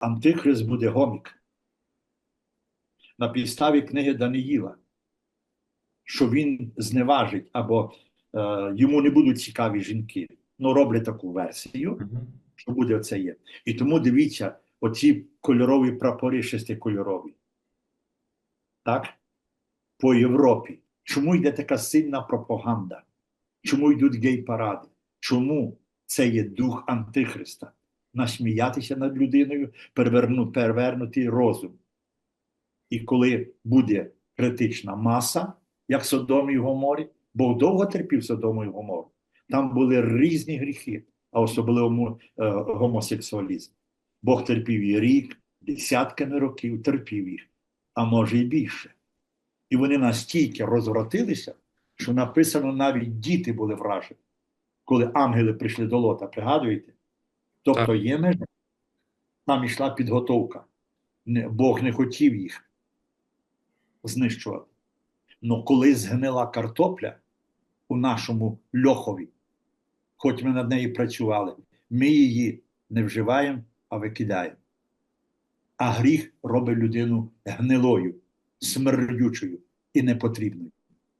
Антихрист буде гомік. На підставі книги Даниїла, що він зневажить або е, йому не будуть цікаві жінки. Ну, роблять таку версію, що буде оце є. І тому дивіться, оці кольорові прапори шестикольорові. Так? По Європі. Чому йде така сильна пропаганда? Чому йдуть гей-паради? Чому це є дух Антихриста? Насміятися над людиною, переверну, перевернути розум. І коли буде критична маса, як Содом і Гоморі, Бог довго терпів Содому і Гомору. Там були різні гріхи, а особливо е, гомосексуалізм. Бог терпів і рік, десятками років терпів їх, а може і більше. І вони настільки розвратилися, що написано, навіть діти були вражені, коли ангели прийшли до лота, пригадуєте? Тобто є межа, там йшла підготовка. Бог не хотів їх знищувати. Но коли згнила картопля у нашому льохові, хоч ми над нею працювали, ми її не вживаємо, а викидаємо. А гріх робить людину гнилою, смердючою і непотрібною.